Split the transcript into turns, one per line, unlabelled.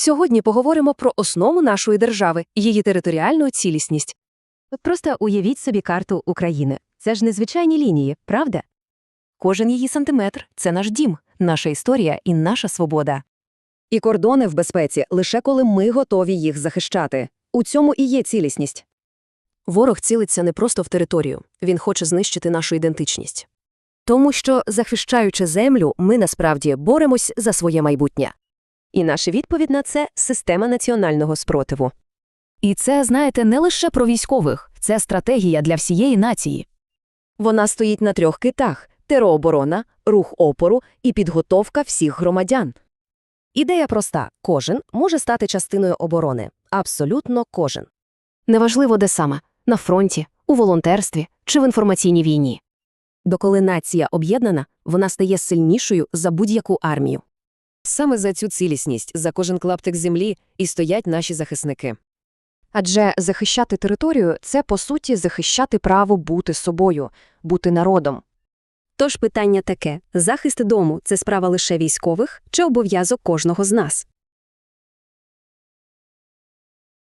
Сьогодні поговоримо про основу нашої держави, її територіальну цілісність.
Просто уявіть собі карту України. Це ж незвичайні лінії, правда? Кожен її сантиметр це наш дім, наша історія і наша свобода.
І кордони в безпеці лише коли ми готові їх захищати. У цьому і є цілісність.
Ворог цілиться не просто в територію, він хоче знищити нашу ідентичність.
Тому що, захищаючи землю, ми насправді боремось за своє майбутнє.
І наша відповідь на це система національного спротиву.
І це, знаєте, не лише про військових, це стратегія для всієї нації.
Вона стоїть на трьох китах терооборона, рух опору і підготовка всіх громадян. Ідея проста кожен може стати частиною оборони. Абсолютно кожен.
Неважливо, де саме на фронті, у волонтерстві чи в інформаційній війні.
Доколи нація об'єднана, вона стає сильнішою за будь-яку армію. Саме за цю цілісність, за кожен клаптик землі і стоять наші захисники.
Адже захищати територію це, по суті, захищати право бути собою, бути народом.
Тож питання таке: захист дому це справа лише військових чи обов'язок кожного з нас?